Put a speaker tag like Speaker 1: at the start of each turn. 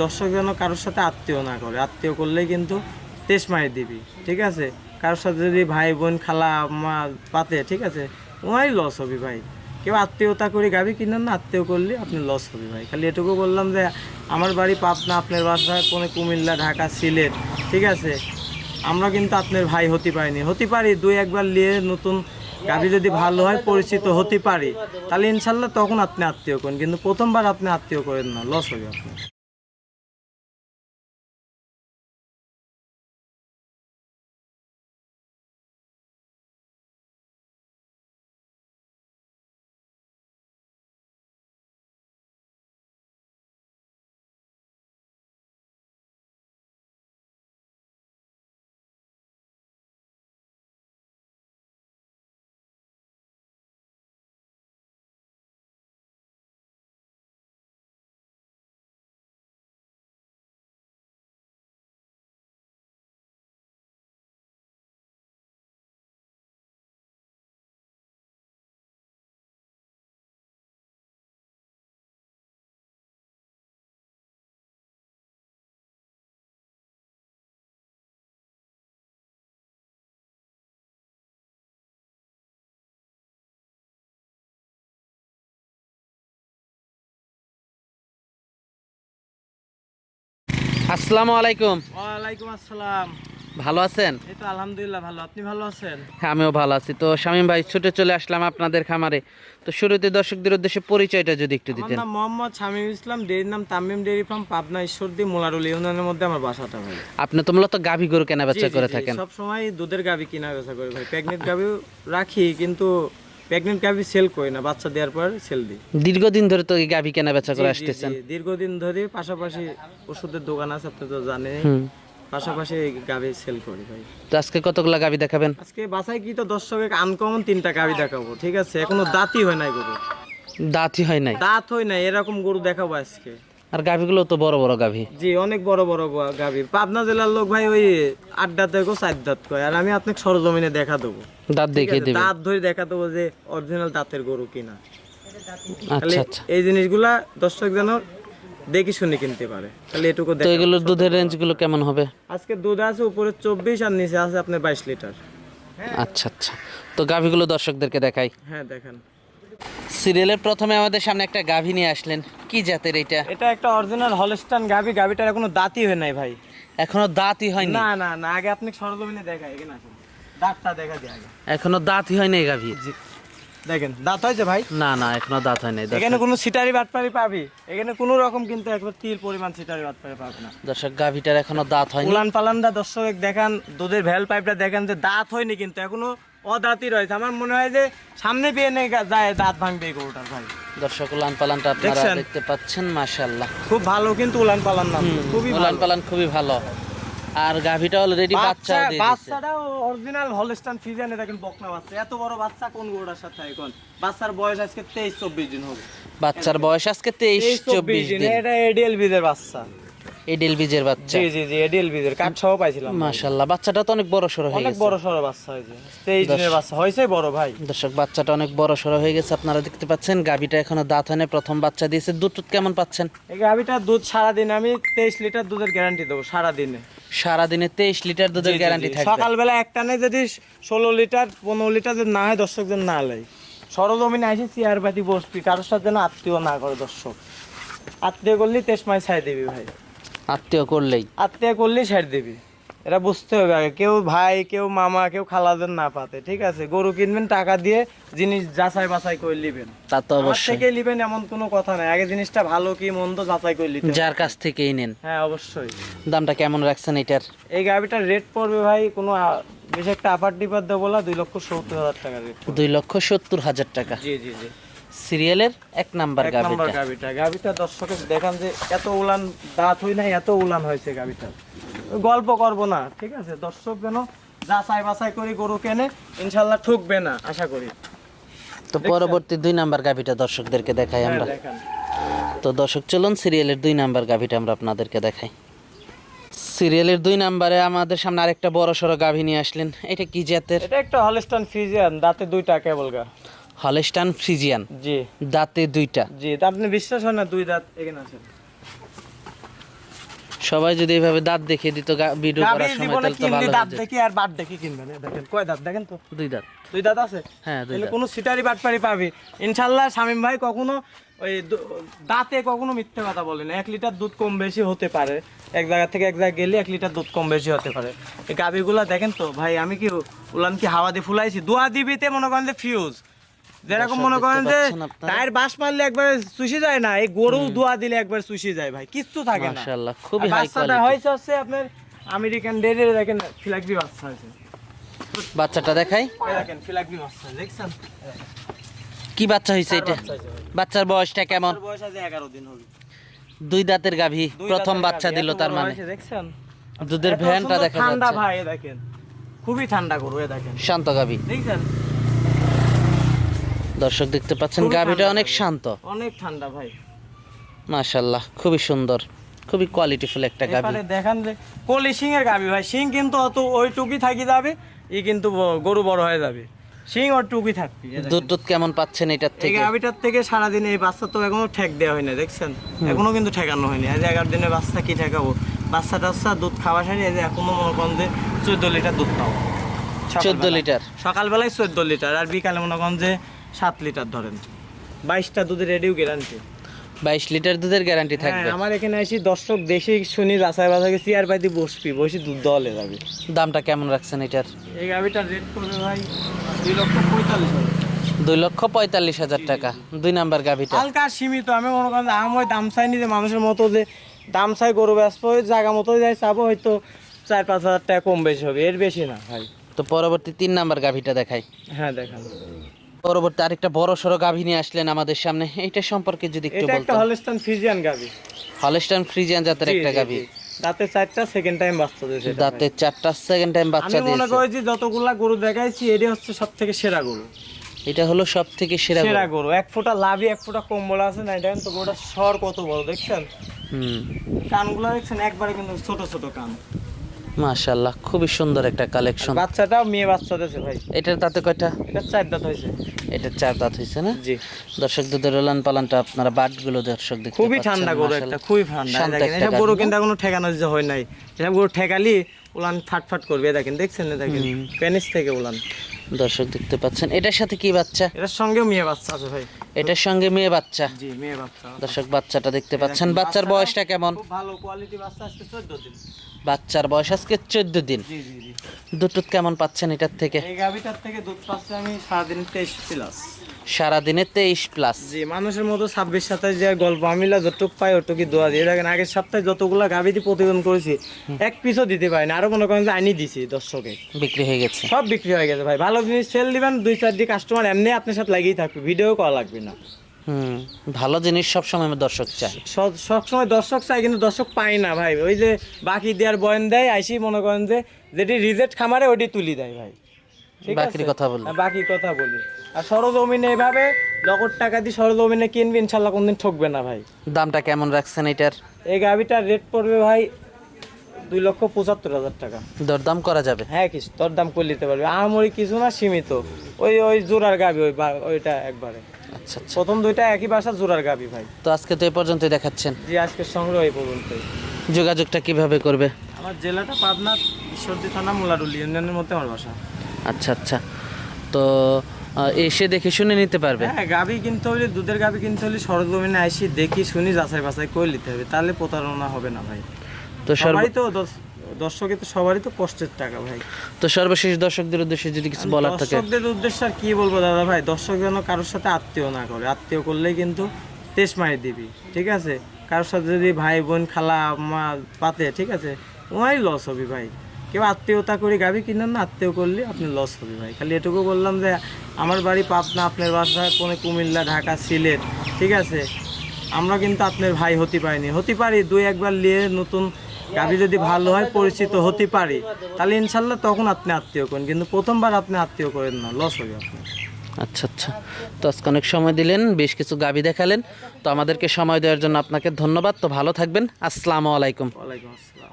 Speaker 1: দর্শক যেন কারোর সাথে আত্মীয় না করে। আত্মীয় করলে কিন্তু তেস মারি দিবি, ঠিক আছে? কারোর সাথে যদি ভাই, বোন, খালা, মা, পাতে, ঠিক আছে? ওনারই লস হবে ভাই। কেউ আত্মীয়তা করে গাবি কিনেন না, আত্মীয় করলে আপনি লস হবে ভাই। খালি এটুকু বললাম যে, আমার বাড়ি পাবনা, আপনার বাসা, কোনো কুমিল্লা, ঢাকা, সিলেট, ঠিক আছে? আমরা কিন্তু আপনার ভাই হতে পারিনি। হতে পারি, দুই একবার নিয়ে নতুন গাবি যদি ভালো হয়, পরিচিত হতে পারি। তাহলে ইনশাল্লাহ তখন আপনি আত্মীয় করেন, কিন্তু প্রথমবার আপনি আত্মীয় করেন না লস হবে আপনার।
Speaker 2: আসসালামু আলাইকুম।
Speaker 1: ওয়ালাইকুম আসসালাম।
Speaker 2: ভালো আছেন?
Speaker 1: এই তো আলহামদুলিল্লাহ ভালো। আপনি ভালো আছেন?
Speaker 2: হ্যাঁ আমিও ভালো আছি। তো শামীম ভাই ছুটে চলে আসলাম আপনাদের খামারে। তো শুরুতে দর্শকদের উদ্দেশ্যে পরিচয়টা যদি একটু দিতেন।
Speaker 1: নাম মোহাম্মদ শামীম ইসলাম ডেরির নাম তামিম ডেরি ফার্ম পাবনা ঈশ্বরদী মোলারুল ইউনিয়নের মধ্যে আমার বাসাটা ভাই।
Speaker 2: আপনি তো মূলত গাভী গরু কেনা বেচা করে থাকেন।
Speaker 1: সব সময় দুধের গাবি কিনা বেচা করি ভাই। প্রেগনেন্ট গাবি রাখি কিন্তু প্রেগনেন্ট গাবি সেল করি না বাচ্চা দেওয়ার পর সেল দিই।
Speaker 2: দীর্ঘদিন ধরে তো এই গাভী কেনা বেচা করে আসতেছেন?
Speaker 1: দীর্ঘদিন ধরে পাশাপাশি ওষুধের দোকান আছে আপনি তো জানেন পাশাপাশি গাবি সেল করি ভাই।
Speaker 2: তো আজকে কতগুলা গাভী দেখাবেন?
Speaker 1: আজকে বাসায় কি তো দর্শকে আনকমন তিনটা গাবি দেখাবো ঠিক আছে? এখনও দাঁতই হয় নাই গরু
Speaker 2: দাঁতই হয় নাই?
Speaker 1: দাঁত হয় নাই এরকম গরু দেখাবো আজকে।
Speaker 2: আর গাভীগুলো তো বড় বড় গাভী।
Speaker 1: জি অনেক বড় বড় গাভী। পাবনা জেলার লোক ভাই ওই আট দাঁত দেখো চার দাঁত কয় আর আমি আপনাকে সরজমিনে দেখা দেবো।
Speaker 2: দাঁত দেখিয়ে
Speaker 1: আছে? দাঁত ধরে দেখা দেবো যে অরিজিনাল দাঁতের গরু কিনা।
Speaker 2: আচ্ছা আচ্ছা।
Speaker 1: এই জিনিসগুলা দর্শক যেন দেখি শুনে কিনতে পারে। তাহলে এটুকু
Speaker 2: তো
Speaker 1: দেখা
Speaker 2: এগুলোর দুধের রেঞ্জগুলো কেমন হবে?
Speaker 1: আজকে দুধ আছে উপরে চব্বিশ আর নিচে আছে আপনার বাইশ লিটার।
Speaker 2: আচ্ছা আচ্ছা। তো গাভীগুলো দর্শকদেরকে দেখাই।
Speaker 1: হ্যাঁ দেখেন।
Speaker 2: সিরিয়ালের প্রথমে আমাদের সামনে একটা গাভী নিয়ে আসলেন। কি জাতের এটা?
Speaker 1: এটা একটা অরিজিনাল হলস্টান গাভী গাভীটার এখনও দাঁতই হয় নাই ভাই।
Speaker 2: এখনও দাঁতই হয়নি?
Speaker 1: না না না আগে আপনি সরজমিনে দেখা এখানে আসেন। দাঁতটা দেখা দিয়ে আগে।
Speaker 2: এখনও দাঁতই হয়নি এই গাভী
Speaker 1: দেখেন দাঁত হয়েছে ভাই?
Speaker 2: না না এখনও দাঁত হয় নাই
Speaker 1: এখানে কোনো সিটারি বাটপারি পাবি? এখানে কোনো রকম কিন্তু একবার তিল পরিমাণ সিটারি বাটপারি পাবে না।
Speaker 2: দর্শক গাভীটার এখনও দাঁত হয়নি।
Speaker 1: উলান পালানটা দর্শক দেখান দুধের ভ্যাল পাইপটা দেখেন যে দাঁত হয়নি কিন্তু এখনও অদাঁতই রয়েছে। আমার মনে হয় যে সামনে নেই যায় দাঁত ভাঙবে এই গরুটার ভাই।
Speaker 2: দর্শক উলান পালানটা আপনারা
Speaker 1: দেখছেন?
Speaker 2: দেখতে পাচ্ছেন মাশাআল্লাহ।
Speaker 1: খুব ভালো কিন্তু উলান পালান নাম খুবই
Speaker 2: উলান
Speaker 1: ভালো।
Speaker 2: পালান খুবই ভালো। আর গাভীটা অলরেডি বাচ্চা
Speaker 1: বাচ্চা
Speaker 2: দিয়ে
Speaker 1: বাচ্চাটাও অরিজিনাল হলস্টান ফিজিয়ানে দেখেন বকনা বাচ্চা। এত বড় বাচ্চা কোন গরুটার সাথে এখন? বাচ্চার বয়স আজকে তেইশ চব্বিশ দিন হবে।
Speaker 2: বাচ্চার বয়স আজকে তেইশ চব্বিশ দিন।
Speaker 1: এটা এডিএল বীজের বাচ্চা।
Speaker 2: এডেল বীজের বাচ্চা।
Speaker 1: জি জি জি এডিএল বীজের কাঠ সহ পাইছিলাম।
Speaker 2: মাশাআল্লাহ বাচ্চাটা তো অনেক বড় সড়ো হয়ে
Speaker 1: অনেক বড় সড়ো বাচ্চা হয়েছে তেইশ দিনের বাচ্চা। হয়েছে বড় ভাই।
Speaker 2: দর্শক বাচ্চাটা অনেক বড় সড়ো হয়ে গেছে আপনারা দেখতে পাচ্ছেন গাভীটা এখনও দাঁত হয়নি প্রথম বাচ্চা দিয়েছে। দুধ টুধ কেমন পাচ্ছেন?
Speaker 1: এই গাভিটার দুধ সারাদিন আমি তেইশ লিটার দুধের গ্যারান্টি দেবো সারাদিনে।
Speaker 2: সারাদিনে তেইশ লিটার দুধের গ্যারান্টি থাকবে।
Speaker 1: সকালবেলা একটা নেই যদি ষোলো লিটার পনেরো লিটার যদি না হয় দর্শক যেন না লাই সরজমিনে আসি চেয়ার পাতি বসবি কারোর সাথে যেন আত্মীয় না করে দর্শক। আত্মীয় করলি তেসমাই ছাই দিবি ভাই।
Speaker 2: আত্মীয় করলেই।
Speaker 1: আত্মীয় করলেই ছাড় দিবি। এটা বুঝতে হবে আগে। কেউ ভাই কেউ মামা কেউ খালাদের না পাতে ঠিক আছে? গরু কিনবেন টাকা দিয়ে জিনিস যাচাই বাছাই করে নিবেন।
Speaker 2: তা তো অবশ্যই।
Speaker 1: থেকে নিবেন এমন কোনো কথা নাই। আগে জিনিসটা ভালো কি মন্দ যাচাই করে নিতে
Speaker 2: যার কাছ থেকেই নেন।
Speaker 1: হ্যাঁ অবশ্যই।
Speaker 2: দামটা কেমন রাখছেন এটার?
Speaker 1: এই গাভিটার রেট পড়বে ভাই কোনো বেশ একটা আপার ডিপার দেবো বলা দুই লক্ষ সত্তর হাজার টাকা রেট
Speaker 2: দুই লক্ষ সত্তর হাজার টাকা।
Speaker 1: জি জি জি।
Speaker 2: সিরিয়ালের এক নাম্বার গাভীটা
Speaker 1: গাভিটা গাভিটা দর্শকের দেখান যে এত উলান দাঁত হই নাই এত উলান হয়েছে গাভিটা গল্প করব না ঠিক আছে? দর্শক যেন যাচাই বাছাই করি গরু কেনে ইনশাল্লাহ ঠকবে না আশা করি।
Speaker 2: তো পরবর্তী দুই নাম্বার গাভীটা দর্শকদেরকে দেখাই
Speaker 1: হ্যাঁ,
Speaker 2: আমরা। তো দর্শক চলুন সিরিয়ালের দুই নাম্বার গাভীটা আমরা আপনাদেরকে দেখাই। সিরিয়ালের দুই নাম্বারে আমাদের সামনে আরেকটা বড় সড়ো গাভী নিয়ে আসলেন। এটা কি জাতের?
Speaker 1: এটা একটা হলস্টান ফিজিয়ান দাঁতে দুইটা কেবল গা।
Speaker 2: হলেস্টান ফ্রিজিয়ান
Speaker 1: জি।
Speaker 2: দাঁতে দুইটা।
Speaker 1: জি তা আপনি বিশ্বাস হয় না দুই দাঁত এখানে আছে?
Speaker 2: সবাই যদি এইভাবে দাঁত দেখিয়ে দিত ভিডিও করার সময় তাহলে তো ভালো
Speaker 1: দাঁত
Speaker 2: হতো।
Speaker 1: দেখি আর বাট দেখি কিনবেন। দেখেন কয় দাঁত? দেখেন তো।
Speaker 2: দুই দাঁত।
Speaker 1: দুই দাঁত আছে?
Speaker 2: হ্যাঁ দুই দাঁত।
Speaker 1: কোনো সিটারি বাটপারি পাবি। ইনশাল্লাহ শামিম ভাই কখনো ওই দাঁতে কখনো মিথ্যে কথা বলে না। এক লিটার দুধ কম বেশি হতে পারে। এক জায়গা থেকে এক জায়গায় গেলে এক লিটার দুধ কম বেশি হতে পারে। এই গাভিগুলা দেখেন তো ভাই আমি কি উলান কি হাওয়া দিয়ে ফুলাইছি? দোয়া দিবিতে মনে করেন যে ফিউজ যেরকম মনে করেন যে টায়ার বাস মারলে একবার চুষি যায় না এই গরু দোয়া দিলে একবার চুষি যায় ভাই কিচ্ছু থাকে না।
Speaker 2: মাশাআল্লাহ খুবই হাই কোয়ালিটি
Speaker 1: হয়েছে হচ্ছে আপনার আমেরিকান ডেরে দেখেন ফিলাকবি বাচ্চা হয়েছে।
Speaker 2: বাচ্চাটা দেখাই।
Speaker 1: দেখেন ফিলাকবি বাচ্চা দেখছেন?
Speaker 2: কি বাচ্চা হয়েছে এটা। বাচ্চার বয়সটা কেমন?
Speaker 1: বয়স আজ এগারো দিন হবে
Speaker 2: দুই দাঁতের গাভী প্রথম বাচ্চা দিল তার মানে।
Speaker 1: দেখছেন?
Speaker 2: দুধের ভ্যানটা
Speaker 1: সুন্দর
Speaker 2: দেখা
Speaker 1: ঠান্ডা ভাই দেখেন। খুবই ঠান্ডা গরু এ দেখেন।
Speaker 2: শান্ত গাভী।
Speaker 1: দেখছেন?
Speaker 2: দর্শক দেখতে পাচ্ছেন গাভীটা অনেক শান্ত।
Speaker 1: অনেক ঠান্ডা ভাই।
Speaker 2: মাশাল্লাহ খুবই সুন্দর খুবই কোয়ালিটিফুল একটা গাভী।
Speaker 1: দেখান যে কলি সিং এর গাবি ভাই। সিং কিন্তু অত ওই টুকি থাকি যাবে ই কিন্তু গরু বড় হয়ে যাবে। সিং ওর টুকি থাকবে
Speaker 2: দুধ দুধ কেমন পাচ্ছেন এটার
Speaker 1: এই
Speaker 2: থেকে?
Speaker 1: গাভিটার থেকে সারাদিন এই বাচ্চা তো এখনও ঠেক দেওয়া হয়নি দেখছেন? এখনও কিন্তু ঠেকানো হয়নি। আজ এগারো দিনের বাচ্চা কি ঠেকাবো? বাচ্চা টাচ্চা দুধ খাওয়া সারি এই যে এখনও মনে করেন যে চোদ্দ লিটার দুধ খাও
Speaker 2: চোদ্দ লিটার।
Speaker 1: সকালবেলায় চোদ্দ লিটার আর বিকালে মনে করেন যে সাত লিটার ধরেন। বাইশটা দুধের রেডিও গ্যারান্টি
Speaker 2: বাইশ লিটার দুধের গ্যারান্টি
Speaker 1: হ্যাঁ
Speaker 2: থাকবে।
Speaker 1: আমার এখানে আসি দর্শক দেশে শুনি রাসায় বাসাকে চেয়ার পাইতে বসবি বসে দুধ দলে যাবে।
Speaker 2: দামটা কেমন রাখছেন এটার?
Speaker 1: এই গাভিটার রেট করবে ভাই দুই লক্ষ পঁয়তাল্লিশ হাজার।
Speaker 2: দুই লক্ষ পঁয়তাল্লিশ হাজার টাকা। দুই নাম্বার গাভীটা
Speaker 1: হালকা সীমিত আমি মনে করেন যে আমি ওই দাম চাইনি যে মানুষের মতো যে দাম চাই গরু ব্যস্ত হয়ে জায়গা মতো যাই চাবো হয়তো চার পাঁচ হাজার টাকা কম বেশি হবে এর বেশি না ভাই।
Speaker 2: তো পরবর্তী তিন নাম্বার গাভীটা দেখাই।
Speaker 1: হ্যাঁ দেখান।
Speaker 2: পরবর্তী আরেকটা বড় সড়ো গাভী নিয়ে আসলেন আমাদের সামনে। এইটা সম্পর্কে যদি একটু বলতেন।
Speaker 1: এটা হলস্টান ফিজিয়ান গাভি।
Speaker 2: হলস্টাইন ফ্রিজিয়ান জাতের একটা গাভী।
Speaker 1: দাঁতে চারটা সেকেন্ড টাইম বাচ্চা দিয়েছে এটা
Speaker 2: দাঁতে চারটা সেকেন্ড টাইম। বাচ্চা
Speaker 1: আমি মনে করি যে যতগুলা গরু দেখাইছি এটি হচ্ছে সব থেকে সেরা গরু।
Speaker 2: এটা হলো সব থেকে সেরা
Speaker 1: সেরা
Speaker 2: গরু।
Speaker 1: এক ফোঁটা লাভি এক ফোঁটা কম্বল আছে না এটা তো গরুটা স্বর কত বড় দেখছেন?
Speaker 2: হুম।
Speaker 1: কানগুলো দেখছেন একবারে কিন্তু ছোট ছোট কান।
Speaker 2: মাশাআল্লাহ খুবই সুন্দর একটা কালেকশন
Speaker 1: বাচ্চাটাও মেয়ে বাচ্চা দিয়েছে ভাই।
Speaker 2: এটার দাঁতে কয়টা?
Speaker 1: এটা চার দাঁত হয়েছে
Speaker 2: এটা চার দাঁত হয়েছে না?
Speaker 1: জি।
Speaker 2: দর্শক দুধের লান পালানটা আপনারা বাটগুলো দর্শক দেখতে
Speaker 1: খুবই ঠান্ডা গরু একটা খুবই ঠান্ডা। দেখেন
Speaker 2: একটা
Speaker 1: গরু কিন্তু ঠেকানো যে হয় নাই। এসব গরু ঠেকালি উলান করবে দেখেন দেখছেন না দেখেন। পেনিস থেকে উলান।
Speaker 2: দর্শক দেখতে পাচ্ছেন এটার সাথে কি বাচ্চা?
Speaker 1: এটার সঙ্গেও মেয়ে বাচ্চা আছে ভাই।
Speaker 2: এটার সঙ্গে মেয়ে বাচ্চা?
Speaker 1: জি মেয়ে বাচ্চা
Speaker 2: দর্শক বাচ্চাটা দেখতে পাচ্ছেন বাচ্চার বয়সটা কেমন?
Speaker 1: খুব ভালো কোয়ালিটি বাচ্চা আজকে চোদ্দ দিন।
Speaker 2: বাচ্চার বয়স আজকে চোদ্দ দিন। দুধ কেমন পাচ্ছেন এটার থেকে?
Speaker 1: এই গাভিটার থেকে দুধ পাচ্ছে আমি সারাদিন তেইশ প্লাস।
Speaker 2: সারাদিনে তেইশ প্লাস।
Speaker 1: জি মানুষের মতো ছাব্বিশ সাতাশ যে গল্প আমিলা যতটুক পাই ওটুকি দোয়া দিয়ে দেখেন আগের সপ্তাহে যতগুলা গাভিতে প্রতিবেদন করেছি এক পিসও দিতে পারি না আরও মনে করেন যে আনি দিছি দর্শকে।
Speaker 2: বিক্রি হয়ে গেছে।
Speaker 1: সব বিক্রি হয়ে গেছে ভাই। ভালো জিনিস সেল দিবেন দুই চারটি কাস্টমার এমনি আপনার সাথে লাগিয়েই থাকবে। ভিডিও করা লাগবে না।
Speaker 2: হুম ভালো জিনিস সবসময় দর্শক চায়
Speaker 1: সব- সবসময় দর্শক চাই কিন্তু দর্শক পাই না ভাই। ওই যে বাকি দেওয়ার বয়ান দেয় আইসি মনে করেন যে যেটি রিজেক্ট খামারে ওটি তুলি দেয় ভাই।
Speaker 2: বাকির কথা বলি।
Speaker 1: হ্যাঁ, বাকি কথা বলি। আর সরজমিনে এভাবে নগদ টাকা দিয়ে সরজমিনে কিনবি ইনশাল্লাহ কোনদিন ঠকবে না ভাই।
Speaker 2: দামটা কেমন রাখছেন এটার?
Speaker 1: এই গাভিটার রেট পড়বে ভাই দুই লক্ষ পঁচাত্তর হাজার টাকা।
Speaker 2: দরদাম করা যাবে?
Speaker 1: হ্যাঁ কিছু তোর দাম করে নিতে পারবে। আমরি কিছু না সীমিত। ওই ওই জোড়ার গাবি ওই ওইটা একবারে।
Speaker 2: আচ্ছা আচ্ছা।
Speaker 1: প্রথম দুইটা একই বাসা জোড়ার গাবি ভাই।
Speaker 2: তো আজকে তো এ পর্যন্তই দেখাচ্ছেন।
Speaker 1: জি আজকের সংগ্রহ এই পর্যন্তই।
Speaker 2: যোগাযোগটা কীভাবে করবে?
Speaker 1: আমার জেলাটা পাবনা ঈশ্বরদী থানা মোলাডুলি ইউনিয়নের মধ্যে আমার বাসা।
Speaker 2: আচ্ছা আচ্ছা। তো এসে দেখে শুনে নিতে পারবে?
Speaker 1: হ্যাঁ গাবি কিনতে হলে দুধের গাবি কিনতে হলে সরজমিনে আসি দেখি শুনি যাচাই বাছাই করে নিতে হবে। তাহলে প্রতারণা হবে না ভাই।
Speaker 2: তো
Speaker 1: সবারই তো দর্শকের তো সবারই তো কষ্টের টাকা ভাই।
Speaker 2: তো সর্বশেষ দর্শকদের উদ্দেশ্যে যদি কিছু বলার থাকে।
Speaker 1: দর্শকদের উদ্দেশ্যে আর কি বলব দাদা ভাই? দর্শক যেন কারোর সাথে আত্মীয় না করে। আত্মীয় করলেই কিন্তু তেজ মারি দিবি ঠিক আছে? কারোর সাথে যদি ভাই বোন খালা মা পাতে ঠিক আছে? ওনারই লস হবে ভাই। কেউ আত্মীয়তা করে গাবি কিনেন না আত্মীয় করলে আপনি লস হবে ভাই। খালি এটুকু বললাম যে আমার বাড়ি পাবনা আপনার বাসা কোনো কুমিল্লা ঢাকা সিলেট ঠিক আছে? আমরা কিন্তু আপনার ভাই হতে পারিনি। হতে পারি দুই একবার নিয়ে নতুন গাভি যদি ভালো হয় পরিচিত হতে পারি তাহলে ইনশাল্লাহ তখন আপনি আত্মীয় করেন কিন্তু প্রথমবার আপনি আত্মীয় করেন না লস হবে আপনার
Speaker 2: আচ্ছা আচ্ছা। তো আজকে অনেক সময় দিলেন বেশ কিছু গাবি দেখালেন। তো আমাদেরকে সময় দেওয়ার জন্য আপনাকে ধন্যবাদ। তো ভালো থাকবেন। আসসালামু আলাইকুম।
Speaker 1: ওয়ালাইকুম আসসালাম।